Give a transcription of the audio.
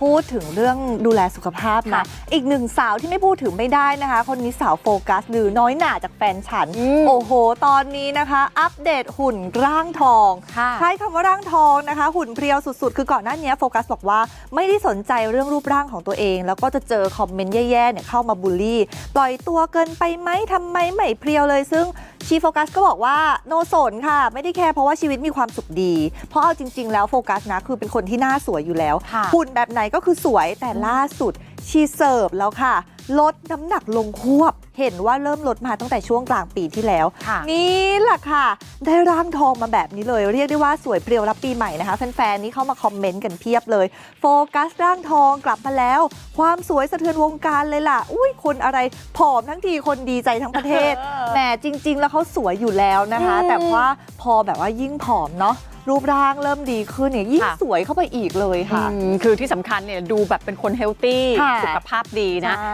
พูดถึงเรื่องดูแลสุขภาพค่ะนะ อีกหนึ่งสาวที่ไม่พูดถึงไม่ได้นะคะ คนนี้สาวโฟกัสหรือน้อยหน่าจากแฟนฉันอืมโอ้โห ตอนนี้นะคะ อัปเดตหุ่นร่างทองค่ะใช้คำว่าร่างทองนะคะ หุ่นเพรียวสุดๆ คือก่อนหน้านี้โฟกัสบอกว่าไม่ได้สนใจเรื่องรูปร่างของตัวเอง แล้วก็จะเจอคอมเมนต์แย่ๆเนี่ยเข้ามาบูลลี่ ปล่อยตัวเกินไปไหมทำไมไม่เพรียวเลยซึ่ง ชีโฟกัสก็บอกว่าโนสนค่ะ ไม่ได้แคร์เพราะว่าชีวิตมีความสุขดี เพราะเอาจริง ๆ แล้วโฟกัสนะ คือเป็นคนที่หน้าสวยอยู่แล้วค่ะหุ่นแบบไหนก็คือสวยแต่ล่าสุดชีเสิร์ฟแล้วค่ะ ลดน้ำหนักลงควบ เห็นว่าเริ่มลดมาตั้งแต่ช่วงกลางปีที่แล้ว ค่ะ นี่แหละค่ะ ได้ร่างทองมาแบบนี้เลย เรียกได้ว่าสวยเปรียวรับปีใหม่นะคะ แฟนๆ นี่เข้ามาคอมเมนต์กันเพียบเลย โฟกัสร่างทองกลับมาแล้ว ความสวยสะเทือนวงการเลยล่ะ อุ้ยคนอะไรผอมทั้งทีคนดีใจทั้งประเทศเออแหมจริง ๆ แล้วเขาสวยอยู่แล้วนะคะ อืมแต่ว่าพอแบบว่ายิ่งผอมเนาะรูปร่างเริ่มดีขึ้นเนี่ยยิ่งค่ะ สวยเข้าไปอีกเลยค่ะ อืมคือที่สำคัญเนี่ยดูแบบเป็นคนเฮลตี้ค่ะสุขภาพดีนะ ใช่